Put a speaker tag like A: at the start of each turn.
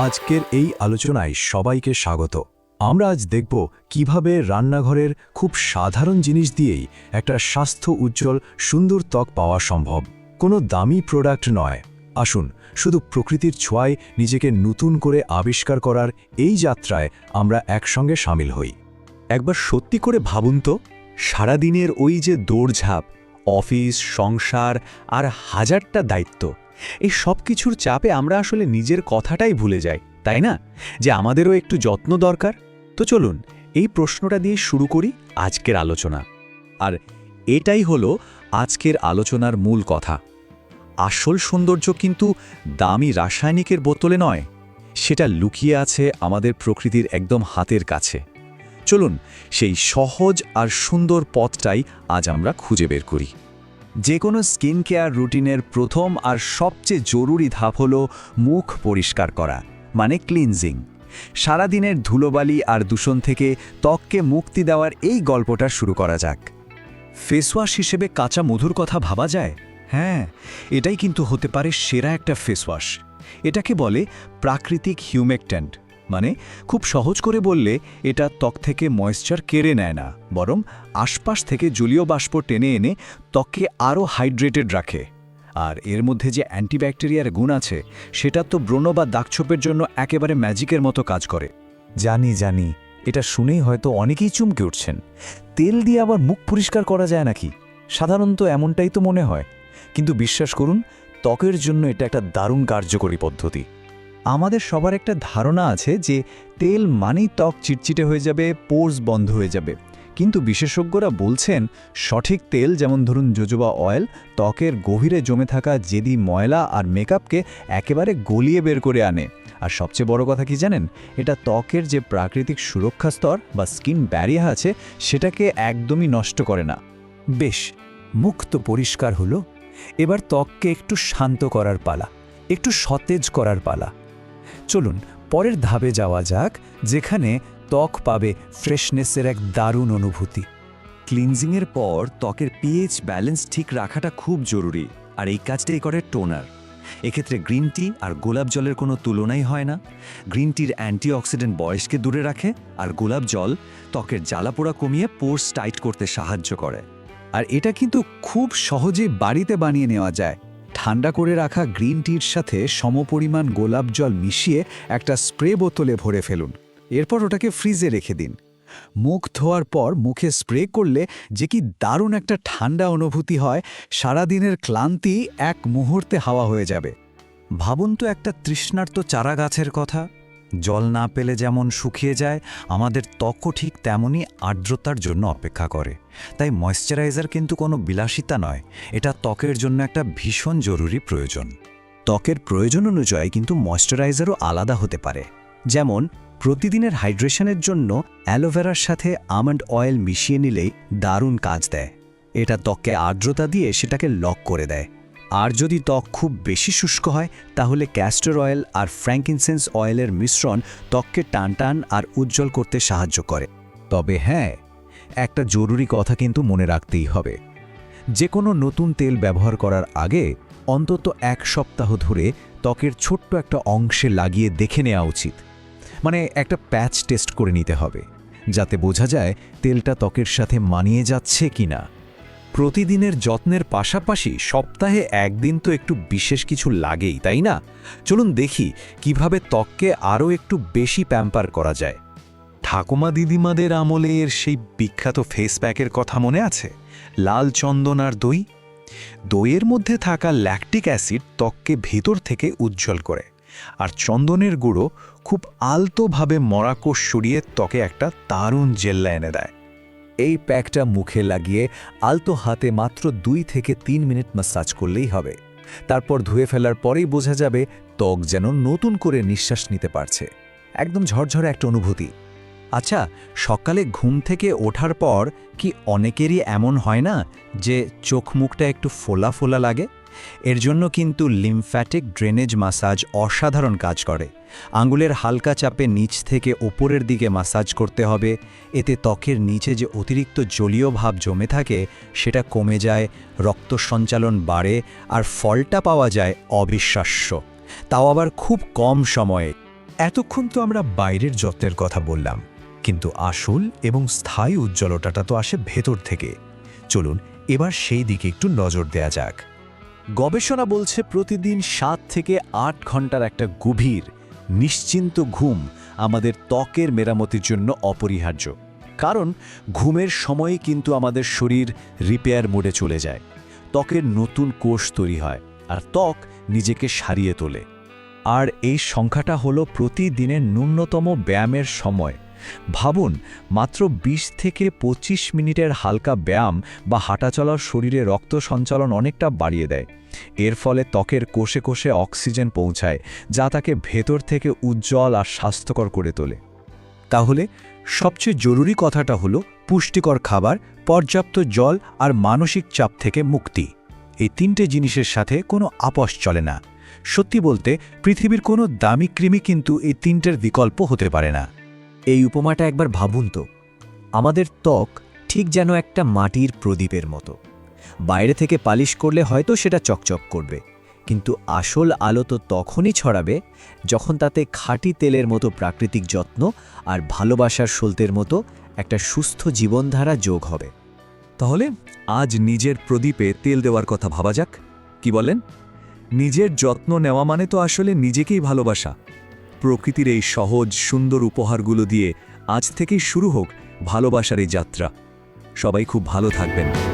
A: আজকের এই আলোচনায় সবাইকে স্বাগত। আমরা আজ দেখব কীভাবে রান্নাঘরের খুব সাধারণ জিনিস দিয়েই একটা স্বাস্থ্য উজ্জ্বল, সুন্দর ত্বক পাওয়া সম্ভব। কোনো দামি প্রোডাক্ট নয়। আসুন, শুধু প্রকৃতির ছোঁয়ায় নিজেকে নতুন করে আবিষ্কার করার এই যাত্রায় আমরা একসঙ্গে সামিল হই।
B: একবার সত্যি করে ভাবুন তো, সারাদিনের ওই যে দৌড়ঝাঁপ, অফিস, সংসার আর হাজারটা দায়িত্ব। এই সব কিছুর চাপে আমরা আসলে নিজের কথাটাই ভুলে যাই, তাই না? যে আমাদেরও একটু যত্ন দরকার। তো চলুন, এই প্রশ্নটা দিয়ে শুরু করি আজকের আলোচনা। আর এটাই হলো আজকের আলোচনার মূল কথা। আসল সৌন্দর্য কিন্তু দামি রাসায়নিকের বোতলে নয়, সেটা লুকিয়ে আছে আমাদের প্রকৃতির একদম হাতের কাছে। চলুন, সেই সহজ আর সুন্দর পথটাই আজ আমরা খুঁজে বের করি। যে কোনো স্কিন কেয়ার রুটিনের প্রথম আর সবচেয়ে জরুরি ধাপ হল মুখ পরিষ্কার করা মানে ক্লিনজিং সারাদিনের ধুলোবালি আর দূষণ থেকে ত্বককে মুক্তি দেওয়ার এই গল্পটা শুরু করা যাক। ফেসওয়াশ হিসেবে কাঁচা মধুর কথা ভাবা যায়? হ্যাঁ এটাই কিন্তু হতে পারে সেরা একটা ফেসওয়াশ এটাকে বলে প্রাকৃতিক হিউমেকট্যান্ট মানে খুব সহজ করে বললে, এটা ত্বক থেকে ময়েশ্চার কেড়ে নেয় না, বরং আশপাশ থেকে জলীয় বাষ্প টেনে এনে ত্বককে আরও হাইড্রেটেড রাখে। আর এর মধ্যে যে অ্যান্টিব্যাকটেরিয়ার গুণ আছে, সেটা তো ব্রণ বা দাগছোপের জন্য একেবারে ম্যাজিকের মতো কাজ করে।
C: জানি জানি, এটা শুনেই হয়তো অনেকেই চমকে উঠছেন। তেল দিয়ে আবার মুখ পরিষ্কার করা যায় নাকি? সাধারণত এমনটাই তো মনে হয়। কিন্তু বিশ্বাস করুন, ত্বকের জন্য এটা একটা দারুণ কার্যকরী পদ্ধতি। আমাদের সবার একটা ধারণা আছে যে তেল মানেই ত্বক চিটচিটে হয়ে যাবে, পোর্স বন্ধ হয়ে যাবে। কিন্তু বিশেষজ্ঞরা বলছেন, সঠিক তেল যেমন ধরুন জোজোবা অয়েল, ত্বকের গভীরে জমে থাকা জেদি ময়লা আর মেকআপকে একেবারে গলিয়ে বের করে আনে। আর সবচেয়ে বড় কথা কি জানেন? এটা ত্বকের যে প্রাকৃতিক সুরক্ষা স্তর বা স্কিন ব্যারিয়ার আছে, সেটাকে একদমই নষ্ট করে না। বেশ মুখ তো পরিষ্কার হলো। এবার ত্বককে একটু শান্ত করার পালা, একটু সতেজ করার পালা। চলুন, পরের ধাপে যাওয়া যাক, যেখানে ত্বক পাবে ফ্রেশনেসের এক দারুণ অনুভূতি।
B: ক্লিনজিংয়ের পর ত্বকের পিএইচ ব্যালেন্স ঠিক রাখাটা খুব জরুরি, আর এই কাজটাই করে টোনার এক্ষেত্রে গ্রিন টি আর গোলাপ জলের কোনো তুলনাই হয় না। গ্রিন টির অ্যান্টিঅক্সিডেন্ট বয়সকে দূরে রাখে, আর গোলাপ জল ত্বকের জ্বালাপোড়া কমিয়ে পোর্স টাইট করতে সাহায্য করে।
C: আর এটা কিন্তু খুব সহজে বাড়িতে বানিয়ে নেওয়া যায়। ঠান্ডা করে রাখা গ্রিন টির সাথে সমপরিমাণ গোলাপ জল মিশিয়ে একটা স্প্রে বোতলে ভরে ফেলুন। এরপর ওটাকে ফ্রিজে রেখে দিন। মুখ ধোয়ার পর মুখে স্প্রে করলে যে কি দারুণ একটা ঠান্ডা অনুভূতি হয়, সারাদিনের ক্লান্তি এক মুহূর্তে হাওয়া হয়ে যাবে।
B: ভাবুন তো একটা তৃষ্ণার্ত চারা গাছের কথা। জল না পেলে যেমন শুকিয়ে যায়, আমাদের ত্বকও ঠিক তেমনই আর্দ্রতার জন্য অপেক্ষা করে। তাই ময়শ্চারাইজার কিন্তু কোনো বিলাসিতা নয়, এটা ত্বকের জন্য একটা ভীষণ জরুরি প্রয়োজন।
C: ত্বকের প্রয়োজন অনুযায়ী কিন্তু ময়শ্চারাইজারও আলাদা হতে পারে। যেমন, প্রতিদিনের হাইড্রেশনের জন্য অ্যালোভেরার সাথে আমন্ড অয়েল মিশিয়ে নিলেই দারুণ কাজ দেয়। এটা ত্বককে আর্দ্রতা দিয়ে সেটাকে লক করে দেয়। আর যদি ত্বক খুব বেশি শুষ্ক হয়, তাহলে ক্যাস্টর অয়েল আর ফ্র্যাঙ্কিনসেন্স অয়েলের মিশ্রণ ত্বককে টানটান আর উজ্জ্বল করতে সাহায্য করে। তবে হ্যাঁ একটা জরুরি কথা কিন্তু মনে রাখতেই হবে। যে কোনো নতুন তেল ব্যবহার করার আগে অন্তত এক সপ্তাহ ধরে ত্বকের ছোট্ট একটা অংশে লাগিয়ে দেখে নেওয়া উচিত। মানে একটা প্যাচ টেস্ট করে নিতে হবে, যাতে বোঝা যায় তেলটা ত্বকের সাথে মানিয়ে যাচ্ছে কিনা। প্রতিদিনের যত্নের পাশাপাশি সপ্তাহে একদিন তো একটু বিশেষ কিছু লাগেই, তাই না? চলুন দেখি কীভাবে ত্বককে আরও একটু বেশি প্যাম্পার করা যায়।
B: ঠাকুমা দিদিমাদের আমলে এর সেই বিখ্যাত ফেস প্যাকের কথা মনে আছে? লাল চন্দন আর দই? দইয়ের মধ্যে থাকা ল্যাকটিক অ্যাসিড ত্বককে ভেতর থেকে উজ্জ্বল করে, আর চন্দনের গুঁড়ো খুব আলতোভাবে মরাকোষ সরিয়ে ত্বকে একটা দারুণ জেল্লা এনে দেয়।
C: এই প্যাকটা মুখে লাগিয়ে আলতো হাতে মাত্র দুই থেকে তিন মিনিট মাসাজ করলেই হবে। তারপর ধুয়ে ফেলার পরেই বোঝা যাবে ত্বক যেন নতুন করে নিঃশ্বাস নিতে পারছে। একদম ঝরঝরে একটা অনুভূতি। আচ্ছা সকালে ঘুম থেকে ওঠার পর কি অনেকেরই এমন হয় না যে চোখ মুখটা একটু ফোলা ফোলা লাগে? এর জন্য কিন্তু লিমফ্যাটিক ড্রেনেজ মাসাজ অসাধারণ কাজ করে। আঙ্গুলের হালকা চাপে নিচ থেকে ওপরের দিকে মাসাজ করতে হবে। এতে ত্বকের নিচে যে অতিরিক্ত জলীয় ভাব জমে থাকে, সেটা কমে যায়, রক্ত সঞ্চালন বাড়ে আর ফলটা পাওয়া যায় অবিশ্বাস্য। তাও আবার খুব কম সময়ে।
A: এতক্ষণ তো আমরা বাইরের যত্নের কথা বললাম, কিন্তু আসল এবং স্থায়ী উজ্জ্বলতাটা তো আসে ভেতর থেকে। চলুন, এবার সেই দিকে একটু নজর দেয়া যাক।
B: গবেষণা বলছে প্রতিদিন সাত থেকে আট ঘণ্টার একটা গভীর, নিশ্চিন্ত ঘুম আমাদের ত্বকের মেরামতির জন্য অপরিহার্য। কারণ ঘুমের সময়ে কিন্তু আমাদের শরীর রিপেয়ার মোডে চলে যায়। ত্বকের নতুন কোষ তৈরি হয় আর ত্বক নিজেকে সারিয়ে তোলে। আর এই সংখ্যাটা হলো প্রতিদিনের ন্যূনতম ব্যায়ামের সময়। ভাবুন, মাত্র ২০ থেকে ২৫ মিনিটের হালকা ব্যায়াম বা হাঁটাচলার শরীরে রক্ত সঞ্চালন অনেকটা বাড়িয়ে দেয়। এর ফলে ত্বকের কোষে কোষে অক্সিজেন পৌঁছায়, যা তাকে ভেতর থেকে উজ্জ্বল আর স্বাস্থ্যকর করে তোলে।
A: তাহলে, সবচেয়ে জরুরি কথাটা হলো পুষ্টিকর খাবার, পর্যাপ্ত জল আর মানসিক চাপ থেকে মুক্তি। এই তিনটে জিনিসের সাথে কোনো আপস চলে না। সত্যি বলতে, পৃথিবীর কোনো দামি কৃমি কিন্তু এই তিনটের বিকল্প হতে পারে না।
C: এই উপমাটা একবার ভাবুন তো। আমাদের ত্বক ঠিক যেন একটা মাটির প্রদীপের মতো। বাইরে থেকে পালিশ করলে হয়তো সেটা চকচক করবে, কিন্তু আসল আলো তো তখনই ছড়াবে যখন তাতে খাঁটি তেলের মতো প্রাকৃতিক যত্ন আর ভালোবাসার সলতের মতো একটা সুস্থ জীবনধারা যোগ হবে।
B: তাহলে আজ নিজের প্রদীপে তেল দেওয়ার কথা ভাবা যাক, কি বলেন? নিজের যত্ন নেওয়া মানে তো আসলে নিজেকেই ভালোবাসা। প্রকৃতির এই সহজ, সুন্দর উপহারগুলো দিয়ে আজ থেকেই শুরু হোক ভালোবাসার এই যাত্রা। সবাই খুব ভালো থাকবেন।